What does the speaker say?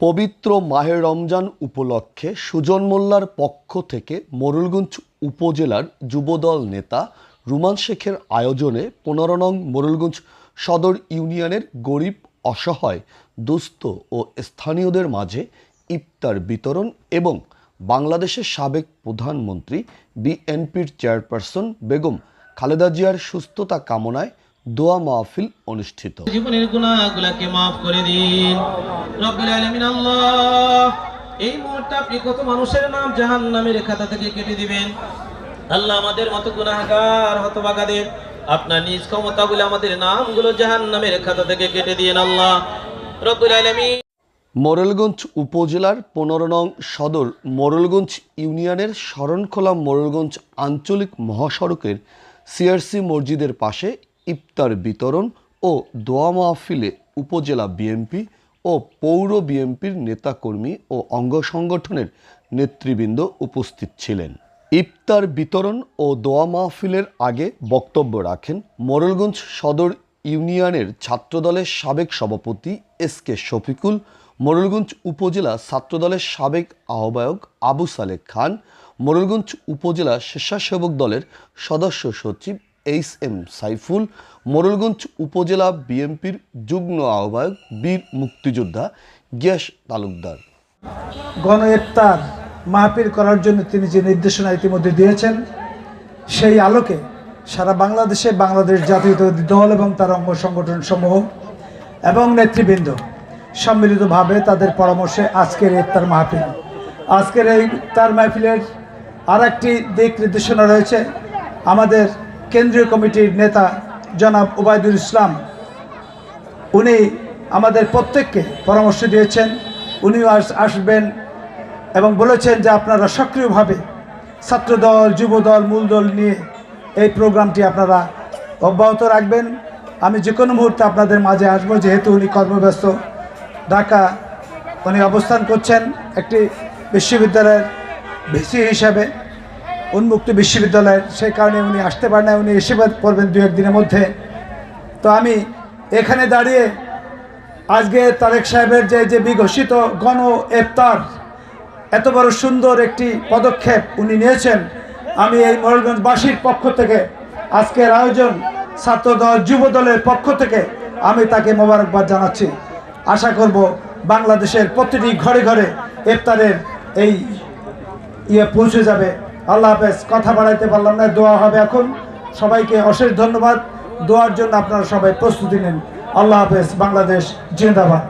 পবিত্র মাহে রমজান উপলক্ষে সুজন মোল্লার পক্ষ থেকে মোরুলগঞ্জ উপজেলার যুবদল নেতা রুমান শেখের আয়োজনে পনেরো নং মোরুলগঞ্জ সদর ইউনিয়নের গরিব, অসহায়, দুস্থ ও স্থানীয়দের মাঝে ইফতার বিতরণ এবং বাংলাদেশের সাবেক প্রধানমন্ত্রী, বিএনপির চেয়ারপারসন বেগম খালেদা জিয়ার সুস্থতা কামনায় দোয়া মাহফিল অনুষ্ঠিত। জীবনের গুণাগুলাকে মাফ করে দিন। রব্বুল আলামিন আল্লাহ এই মুহূর্তে আপনি কত মানুষের নাম জাহান্নামের খাতা থেকে কেটে দিবেন। আল্লাহ আমাদের মতো গুনাহগার হতভাগাদের আপনার নিজ ক্ষমতা বলে আমাদের নামগুলো জাহান্নামের খাতা থেকে কেটে দিন আল্লাহ। রব্বুল আলামিন। মোরেলগঞ্জ উপজেলার পনেরো নং সদর মোরেলগঞ্জ ইউনিয়নের শরণখোলা মোরেলগঞ্জ আঞ্চলিক মহাসড়কের সিআরসি মসজিদের পাশে ইফতার বিতরণ ও দোয়া মাহফিলে উপজেলা বিএনপি ও পৌর বিএনপির নেতাকর্মী ও অঙ্গ সংগঠনের নেতৃবৃন্দ উপস্থিত ছিলেন। ইফতার বিতরণ ও দোয়া মাহফিলের আগে বক্তব্য রাখেন মোরেলগঞ্জ সদর ইউনিয়নের ছাত্রদলের সাবেক সভাপতি এস কে শফিকুল, মোরেলগঞ্জ উপজেলা ছাত্রদলের সাবেক আহ্বায়ক আবু সালেক খান, মোরেলগঞ্জ উপজেলা স্বেচ্ছাসেবক দলের সদস্য সচিব এইচ এম সাইফুল, মোরলগঞ্জ উপজেলা বিএনপির যুগ্ম আহ্বায়ক বীর মুক্তিযোদ্ধা গিয়াস তালুকদার। গণ ইফতার মাহফিল করার জন্য তিনি যে নির্দেশনা ইতিমধ্যে দিয়েছেন, সেই আলোকে সারা বাংলাদেশে বাংলাদেশ জাতীয়তাবাদী দল এবং তার অঙ্গ সংগঠন সমূহ এবং নেতৃবৃন্দ সম্মিলিতভাবে তাদের পরামর্শে আজকের ইফতার মাহফিল। আজকের এই ইফতার মাহফিলের আর একটি দিক নির্দেশনা রয়েছে, আমাদের কেন্দ্রীয় কমিটির নেতা জনাব ওবায়দুল ইসলাম, উনি আমাদের প্রত্যেককে পরামর্শ দিয়েছেন, উনিও আস- আসবেন এবং বলেছেন যে আপনারা সক্রিয়ভাবে ছাত্রদল, যুবদল, মূলদল নিয়ে এই প্রোগ্রামটি আপনারা অব্যাহত রাখবেন। আমি যে কোনো মুহূর্তে আপনাদের মাঝে আসব, যেহেতু উনি কর্মব্যস্ত। ঢাকা উনি অবস্থান করছেন একটি বিশ্ববিদ্যালয়ের ভিসি হিসাবে। উন্মুক্ত বিশ্ববিদ্যালয়ের, সেই কারণে উনি আসতে পারেন না উনি এসে পড়বেন দু একদিনের মধ্যে। তো আমি এখানে দাঁড়িয়ে আজকে তারেক সাহেবের যে যে বিঘোষিত গণ এফতার, এত বড় সুন্দর একটি পদক্ষেপ উনি নিয়েছেন, আমি এই ময়ূরগঞ্জবাসীর পক্ষ থেকে আজকের আয়োজন ছাত্রদল যুব দলের পক্ষ থেকে আমি তাকে মোবারকবাদ জানাচ্ছি। আশা করব বাংলাদেশের প্রতিটি ঘরে ঘরে ইফতারের এই ইয়ে পৌঁছে যাবে। আল্লাহ হাফেজ, কথা বাড়াইতে পারলাম না, দোয়া হবে এখন। সবাইকে অশেষ ধন্যবাদ। দোয়ার জন্য আপনারা সবাই প্রস্তুতি নিন। আল্লাহ হাফেজ, বাংলাদেশ জিন্দাবাদ।